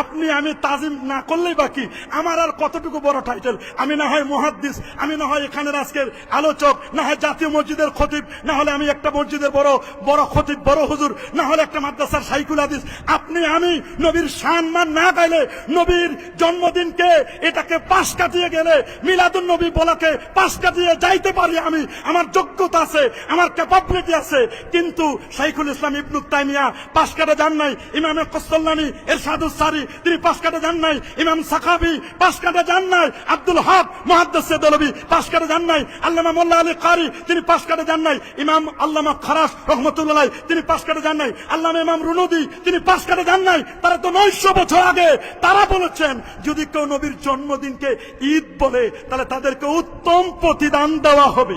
আপনি, আমি তাজিম না করলেই বাকি আমার আর কতটুকু বড় টাইটেল আমি না হয় মহাদ্দিস, আমি না হয় এখানের আজকের আলোচক, না হয় জাতীয় মসজিদের খতিব, না হলে আমি একটা মসজিদের বড় বড় খতিব, বড় হুজুর, না হলে একটা মাদ্রাসার সাইকুল হাদিস। আপনি, আমি নবীর সম্মান না গাইলে, নবীর জন্মদিনকে এটাকে পাশ কাটিয়ে গেলে মিলাদুল নবী বলাকে পাশ কাটিয়ে যাইতে পারি আমি। আমার যোগ্যতা আছে, আমার ক্যাপাবিলিটি আছে। কিন্তু শাইখুল ইসলাম ইবনু তাইমিয়া পাশ কাটা যান নাই। ইমামে কস্তল্লানি এর সাধু সারি তিনি পাশ কাটে যান নাই, ইমাম সাখাবি পাশ কাটে যান নাই, আব্দুল হক মহাদ্দেশ দলবি পাশ কাটে যান নাই, আল্লামা মোল্লা আলী কারি তিনি পাশ কাটে যান নাই, ইমাম আল্লামা খারাস রহমতুল্লাহ তিনি পাশ কাটে যান নাই, আল্লামা ইমাম রুনুদি তিনি পাশ কাটে যান নাই, তারা তো নয়শো বছর আগে তারা বলেছেন, যদি কেউ নবীর জন্মদিনকে ঈদ বলে, তাহলে তাদেরকে উত্তম প্রতিদান দেওয়া হবে।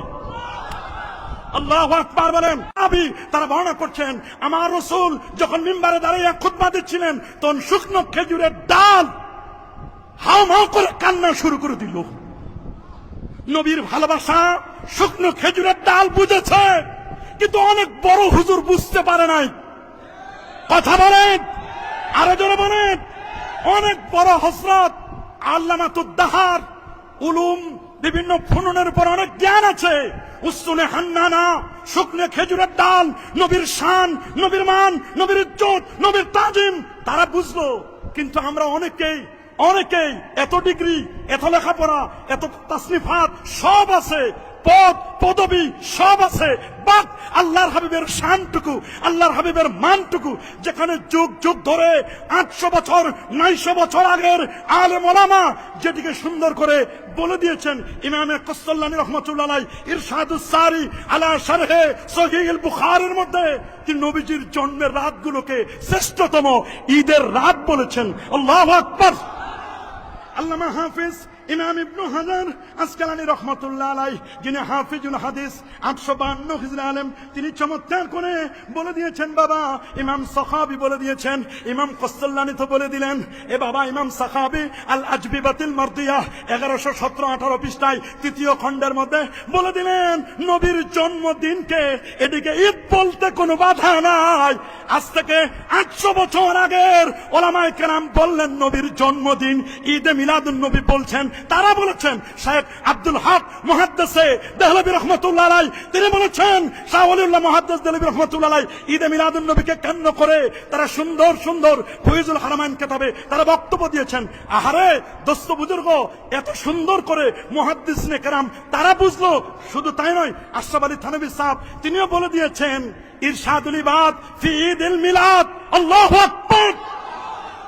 আল্লাহ আকবার বলেন, আবি, তারা বর্ণনা করছেন, আমার রসুল যখন মিম্বারে দাঁড়িয়ে খুতবা দিচ্ছিলেন, তখন শুকনো খেজুরের ডাল হাও মাও করে কান্না শুরু করে দিল। নবীর ভালোবাসা শুকনো খেজুরের ডাল বুঝেছে, কিন্তু অনেক বড় হুজুর বুঝতে পারে নাই। কথা বলেন, আরও জোরে বলেন, অনেক বড় হসরত আল্লামাতুদ্দাহার উলুম, বিভিন্ন ফুননের উপর অনেক জ্ঞান আছে। উসুনে হান্নানা, শুকনে খেজুরের ডাল, নবীর শান, নবীর মান, নবীর ইজ্জত, নবীর তাজিম, তারা বুঝলো। কিন্তু আমরা অনেকেই অনেকেই, এত ডিগ্রি, এত লেখাপড়া, এত তাসনিফাত সব আছে। পদ, পদবি সব আছে। বাট আল্লাহর হাবিবের শানটুকু, আল্লাহর হাবিবের মানটুকু, যেখানে যুগ যুগ ধরে আটশো বছর, নয়শো বছর আগের আলে মোলামা যেটিকে সুন্দর করে বলে দিয়েছেন ইমামে কস্তল্লানি রহমতুল্লাহ ইরশাদুস সারি আলা শারহে সহিল বুখারের মধ্যে তিনি নবীজির জন্মের রাতগুলোকে শ্রেষ্ঠতম ঈদের রাত বলেছেন। আল্লাহ আকবার। আল্লামা হাফিজ ইমাম ইবনু হাজার আসকালানি রহমতুল্লাহ আলাই যিনি হাফিজুল হাদিস আটশো বান্ন হিজরা আলেম, তিনি চমৎকার করে বলে দিয়েছেন, বাবা, ইমাম সখাবি বলে দিয়েছেন, ইমাম কস্তল্লানি তো বলে দিলেন, এ বাবা, ইমাম সাখাবি আল আজবি বাতিল মার্দিয়া, এগারোশো সতেরো আঠারো পৃষ্ঠায় তৃতীয় খণ্ডের মধ্যে বলে দিলেন, নবীর জন্মদিনকে এদিকে ঈদ বলতে কোনো বাধা নাই। আজ থেকে আটশো বছর আগের ওলামায় কেরাম বললেন নবীর জন্মদিন, ঈদে মিলাদুন নবী বলছেন, তারা বলেছেন শেখ আব্দুল হক মহাদ্দেশে দেহলবী রহমতুল্লাহ তিনি বলেছেন, শাহ অলিউল্লাহ মহাদ্দেশ দেহলবী রহমতুল্লাহ ঈদে মিলাদুন নবীকে কেন্দ্র করে তারা সুন্দর সুন্দর ফৈজুল হারামাইন কেতাবে তারা বক্তব্য দিয়েছেন। আহারে, দোস্ত বুজুর্গ, এত সুন্দর করে মহাদ্দিস কেরাম, তারা বুঝলো, শুধু তাই নয়, আশরাফ আলী থানবী সাহেব, তিনিও বলে দিয়েছেন ইরশাদুল ইবাদ ফি ঈদ মিলাদ। আল্লাহু আকবার।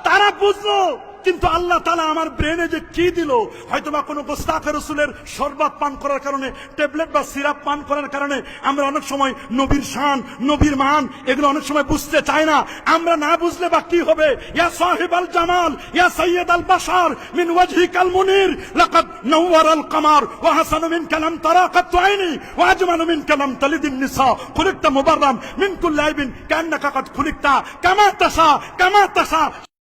তারা বুঝলো কিন্তু আল্লাহ তালা আমার ব্রেনে যে কি দিল হয়তো বা কোনো গোস্তাখের রসুলের শরবত পান করার কারণে ট্যাবলেট বা সিরাপ পান করার কারণে, আমরা অনেক সময় নবীর শান, নবীর মান, এগুলো অনেক সময় বুঝতে চাই না। আমরা না বুঝলে বা কি হবে? ইয়া সাহেব আল জামাল, ইয়া সৈয়দ আল বাসার মিন ওয়াজহি কাল মুনির, লাকাদ নওয়ার আল কামার, ওয়া হাসানু মিন কালাম তারাকাত আইনি, ওয়া আজমানু মিন কালাম তালিদিন নিসা, খুলিকতা মুবাররাম মিন কুল্লি আইবিন, কান্নাকা কাদ খুলিকতা, কামা তাশা কামা তাশা।